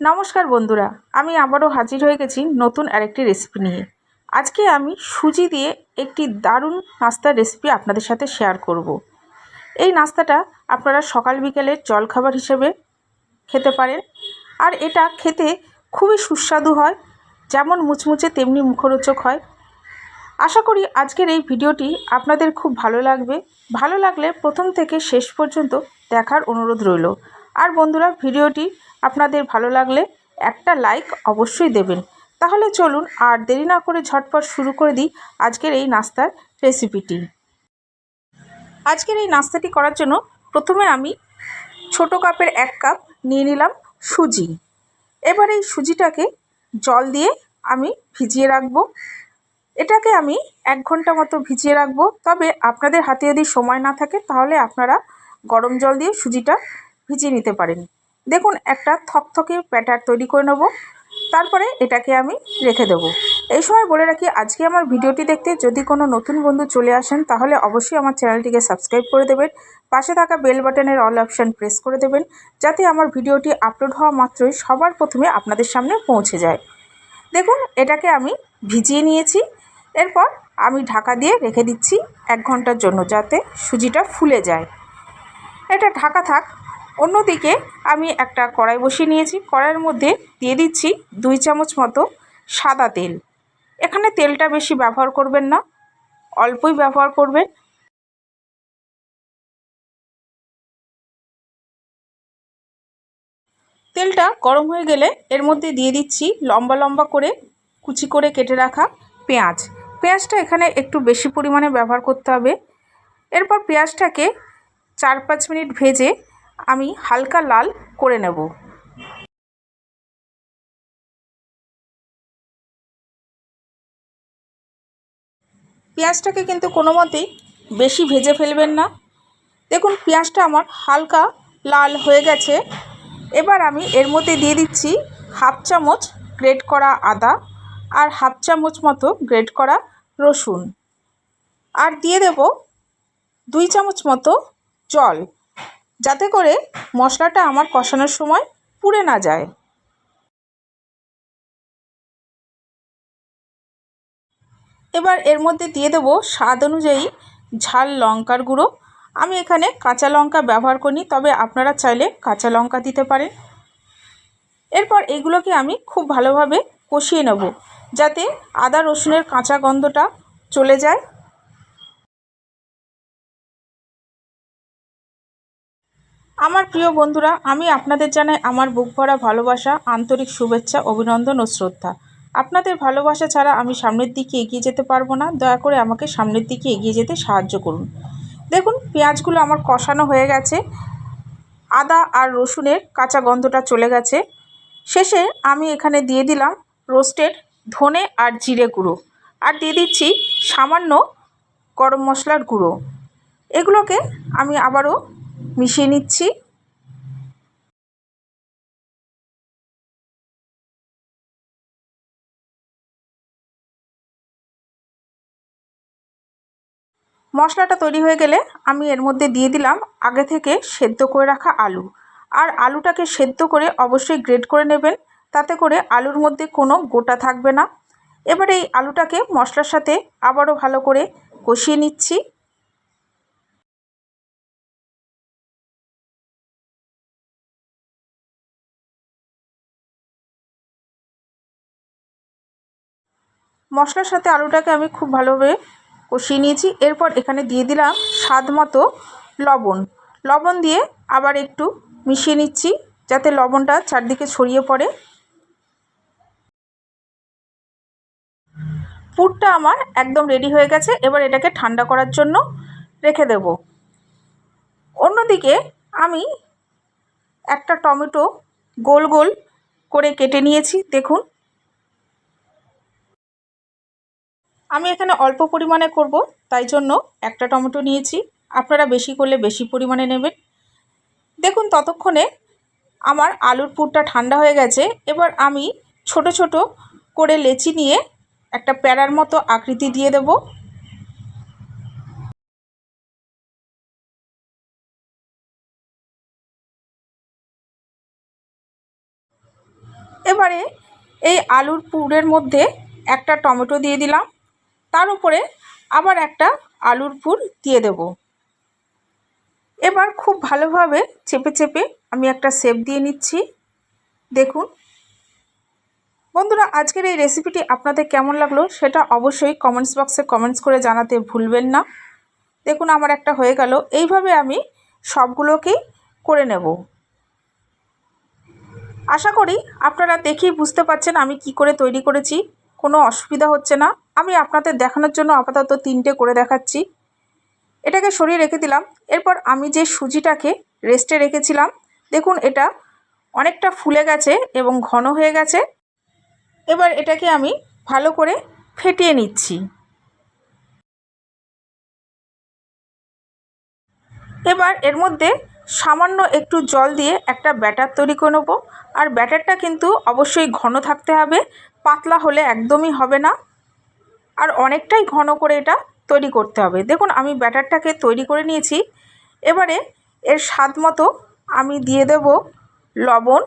নমস্কার বন্ধুরা, আমি আবারও হাজির হয়ে গেছি নতুন আরেকটি রেসিপি নিয়ে। আজকে আমি সুজি দিয়ে একটি দারুণ নাস্তার রেসিপি আপনাদের সাথে শেয়ার করব। এই নাস্তাটা আপনারা সকাল বিকেলের জলখাবার হিসেবে খেতে পারেন, আর এটা খেতে খুবই সুস্বাদু হয়, যেমন মুচমুচে তেমনি মুখরোচক হয়। আশা করি আজকের এই ভিডিওটি আপনাদের খুব ভালো লাগবে। ভালো লাগলে প্রথম থেকে শেষ পর্যন্ত দেখার অনুরোধ রইল। আর বন্ধুরা, ভিডিওটি আপনাদের ভালো লাগলে একটা লাইক অবশ্যই দেবেন। তাহলে চলুন আর দেরি না করে ঝটপট শুরু করে দিই আজকের এই নাস্তার রেসিপিটি আজকের এই নাস্তাটি করার জন্য প্রথমে আমি ছোট কাপের এক কাপ নিয়ে নিলাম সুজি। এবার এই সুজিটাকে জল দিয়ে আমি ভিজিয়ে রাখব। এটাকে আমি এক ঘণ্টা মতো ভিজিয়ে রাখব। তবে আপনাদের হাতে যদি সময় না থাকে, তাহলে আপনারা গরম জল দিয়ে সুজিটা ভিজিয়ে নিতে পারেন। দেখুন, একটা থকথকে প্যাটার তৈরি করে নেব। তারপরে এটাকে আমি রেখে দেব। এই সময় বলে রাখি, আজকে আমার ভিডিওটি দেখতে যদি কোনো নতুন বন্ধু চলে আসেন, তাহলে অবশ্যই আমার চ্যানেলটিকে সাবস্ক্রাইব করে দেবেন। পাশে থাকা বেল বাটনের অল অপশান প্রেস করে দেবেন, যাতে আমার ভিডিওটি আপলোড হওয়া মাত্রই সবার প্রথমে আপনাদের সামনে পৌঁছে যায়। দেখুন, এটাকে আমি ভিজিয়ে নিয়েছি। এরপর আমি ঢাকা দিয়ে রেখে দিচ্ছি এক ঘণ্টার জন্য, যাতে সুজিটা ফুলে যায়। এটা ঢাকা থাক। অন্যদিকে আমি একটা কড়াই বসিয়ে নিয়েছি। কড়াইয়ের মধ্যে দিয়ে দিচ্ছি দুই চামচ মতো সাদা তেল। এখানে তেলটা বেশি ব্যবহার করবেন না, অল্পই ব্যবহার করবেন। তেলটা গরম হয়ে গেলে এর মধ্যে দিয়ে দিচ্ছি লম্বা লম্বা করে কুচি করে কেটে রাখা পেঁয়াজ। পেঁয়াজটা এখানে একটু বেশি পরিমাণে ব্যবহার করতে হবে। এরপর পেঁয়াজটাকে চার পাঁচ মিনিট ভেজে আমি হালকা লাল করে নেব। পেঁয়াজটাকে কিন্তু কোনো মতেই বেশি ভেজে ফেলবেন না। দেখুন, পেঁয়াজটা আমার হালকা লাল হয়ে গেছে। এবার আমি এর মধ্যে দিয়ে দিচ্ছি হাফ চামচ গ্রেট করা আদা আর হাফ চামচ মতো গ্রেট করা রসুন। আর দিয়ে দেব দুই চামচ মতো জল। যাতে করে মশলাটা আমার কষানোর সময় পুড়ে না যায়। এবার এর মধ্যে দিয়ে দেবো স্বাদ অনুযায়ী ঝাল লঙ্কার গুঁড়ো। আমি এখানে কাঁচা লঙ্কা ব্যবহার করি তবে আপনারা চাইলে কাঁচা লঙ্কা দিতে পারেন। এরপর এগুলোকে আমি খুব ভালোভাবে কষিয়ে নেব, যাতে আদা রসুনের কাঁচা গন্ধটা চলে যায়। আমার প্রিয় বন্ধুরা, আমি আপনাদের জানাই আমার বুক ভরা ভালোবাসা, আন্তরিক শুভেচ্ছা, অভিনন্দন ও শ্রদ্ধা। আপনাদের ভালোবাসা ছাড়া আমি সামনের দিকে এগিয়ে যেতে পারব না। দয়া করে আমাকে সামনের দিকে এগিয়ে যেতে সাহায্য করুন। দেখুন, পেঁয়াজগুলো আমার কষানো হয়ে গেছে। আদা আর রসুনের কাঁচা গন্ধটা চলে গেছে। শেষে আমি এখানে দিয়ে দিলাম রোস্টেড ধনে আর জিরে গুঁড়ো। আর দিয়ে দিচ্ছি সামান্য গরম মশলার গুঁড়ো। এগুলোকে আমি আবারও মিশিয়ে নিচ্ছি। মশলাটা তৈরি হয়ে গেলে আমি এর মধ্যে দিয়ে দিলাম আগে থেকে সেদ্ধ করে রাখা আলু। আর আলুটাকে সেদ্ধ করে অবশ্যই গ্রেড করে নেবেন, তাতে করে আলুর মধ্যে কোনো গোটা থাকবে না। এবার এই আলুটাকে মশলার সাথে আবারও ভালো করে কষিয়ে নিচ্ছি। মশলার সাথে আলুটাকে আমি খুব ভালোভাবে কষিয়ে নিয়েছি। এরপর এখানে দিয়ে দিলাম স্বাদ মতো লবণ। লবণ দিয়ে আবার একটু মিশিয়ে নিচ্ছি যাতে লবণটা চারদিকে ছড়িয়ে পড়ে। পুরটা আমার একদম রেডি হয়ে গেছে। এবার এটাকে ঠান্ডা করার জন্য রেখে দেব। অন্যদিকে আমি একটা টমেটো গোল গোল করে কেটে নিয়েছি। দেখুন আমি এখানে অল্প পরিমাণে করব, তাই জন্য একটা টমেটো নিয়েছি। আপনারা বেশি করলে বেশি পরিমাণে নেবেন। দেখুন, ততক্ষণে আমার আলুর পুরটা ঠান্ডা হয়ে গেছে। এবার আমি ছোট ছোট করে লেচি নিয়ে একটা প্যারার মতো আকৃতি দিয়ে দেব। এবারে এই আলুর পুরের মধ্যে একটা টমেটো দিয়ে দিলাম। তার উপরে আবার একটা আলুর পুর দিয়ে দেব। এবার খুব ভালোভাবে চেপে চেপে আমি একটা সেপ দিয়ে নিচ্ছি। দেখুন। বন্ধুরা, আজকের এই রেসিপিটি আপনাদের কেমন লাগল সেটা অবশ্যই কমেন্টস বক্সে কমেন্টস করে জানাতে ভুলবেন না। দেখুন, আমার একটা হয়ে গেল। এইভাবে আমি সবগুলোকেই করে নেব। আশা করি আপনারা দেখেই বুঝতে পারছেন আমি কি করে তৈরি করেছি। কোনো অসুবিধা হচ্ছে না। আমি আপনাদের দেখানোর জন্য আপাতত তিনটে করে দেখাচ্ছি। এটাকে সরিয়ে রেখে দিলাম। এরপর আমি যে সুজিটাকে রেস্টে রেখেছিলাম, দেখুন এটা অনেকটা ফুলে গেছে এবং ঘন হয়ে গেছে। এবার এটাকে আমি ভালো করে ফেটিয়ে নিচ্ছি। এবার এর মধ্যে সামান্য একটু জল দিয়ে একটা ব্যাটার তৈরি করে নেব। আর ব্যাটারটা কিন্তু অবশ্যই ঘন থাকতে হবে, পাতলা হলে একদমই হবে না। আর অনেকটাই ঘন করে এটা তৈরি করতে হবে। দেখুন, আমি ব্যাটারটাকে তৈরি করে নিয়েছি। এবারে এর স্বাদ মতো আমি দিয়ে দেব লবণ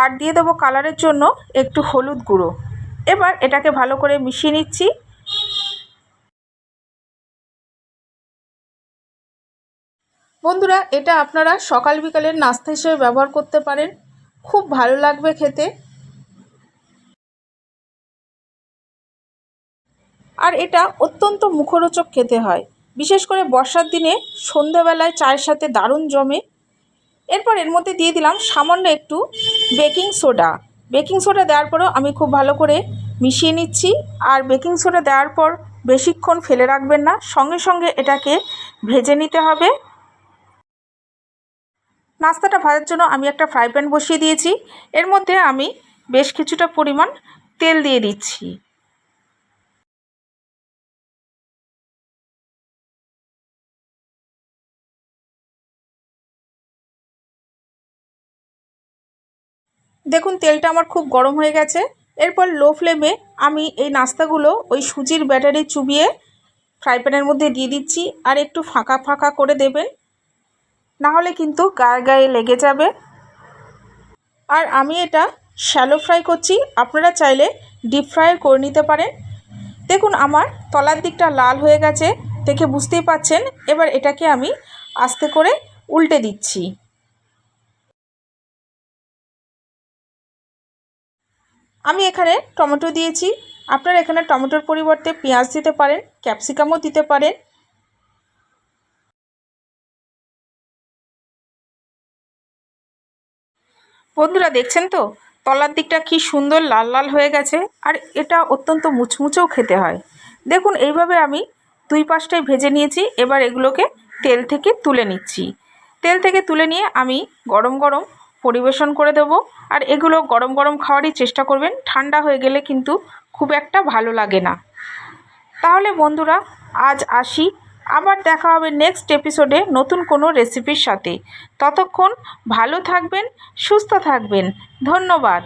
আর দিয়ে দেবো কালারের জন্য একটু হলুদ গুঁড়ো। এবার এটাকে ভালো করে মিশিয়ে নিচ্ছি। বন্ধুরা, এটা আপনারা সকাল বিকালের নাস্তা হিসেবে ব্যবহার করতে পারেন। খুব ভালো লাগবে খেতে। আর এটা অত্যন্ত মুখরোচক খেতে হয়। বিশেষ করে বর্ষার দিনে সন্ধ্যাবেলায় চায়ের সাথে দারুণ জমে। এরপর এর মধ্যে দিয়ে দিলাম সামান্য একটু বেকিং সোডা। বেকিং সোডা দেওয়ার পরও আমি খুব ভালো করে মিশিয়ে নিচ্ছি। আর বেকিং সোডা দেওয়ার পর বেশিক্ষণ ফেলে রাখবেন না। সঙ্গে সঙ্গে এটাকে ভেজে নিতে হবে। নাস্তাটা ভাজার জন্য আমি একটা ফ্রাই প্যান বসিয়ে দিয়েছি। এর মধ্যে আমি বেশ কিছুটা পরিমাণ তেল দিয়ে দিচ্ছি। দেখুন, তেলটা আমার খুব গরম হয়ে গেছে। এরপর লো ফ্লেমে আমি এই নাস্তাগুলো ওই সুজির ব্যাটারে চুবিয়ে ফ্রাই মধ্যে দিয়ে দিচ্ছি আর একটু ফাঁকা ফাঁকা করে দেবেন। নাহলে কিন্তু গায়ে গায়ে লেগে যাবে। আর আমি এটা শ্যালো ফ্রাই করছি। আপনারা চাইলে ডিপ ফ্রাই করে নিতে পারেন। দেখুন, আমার তলার দিকটা লাল হয়ে গেছে। দেখে বুঝতেই পাচ্ছেন। এবার এটাকে আমি আস্তে করে উল্টে দিচ্ছি। আমি এখানে টমেটো দিয়েছি। আপনারা এখানে টমেটোর পরিবর্তে পেঁয়াজ দিতে পারেন, ক্যাপসিকামও দিতে পারেন। বন্ধুরা, দেখছেন তো? তলার দিকটা কি সুন্দর লাল লাল হয়ে গেছে, আর এটা অত্যন্ত মুচমুচেও খেতে হয়। দেখুন, এইভাবে আমি দুই পাশটাই ভেজে নিয়েছি, এবার এগুলোকে তেল থেকে তুলে নিচ্ছি। তেল থেকে তুলে নিয়ে আমি গরম গরম পরিবেশন করে দেবো। আর এগুলো গরম গরম খাওয়ারই চেষ্টা করবেন। ঠান্ডা হয়ে গেলে কিন্তু খুব একটা ভালো লাগে না। তাহলে বন্ধুরা, আজ আসি। আবার দেখা হবে নেক্সট এপিসোডে নতুন কোনো রেসিপির সাথে। ততক্ষণ ভালো থাকবেন, সুস্থ থাকবেন। ধন্যবাদ।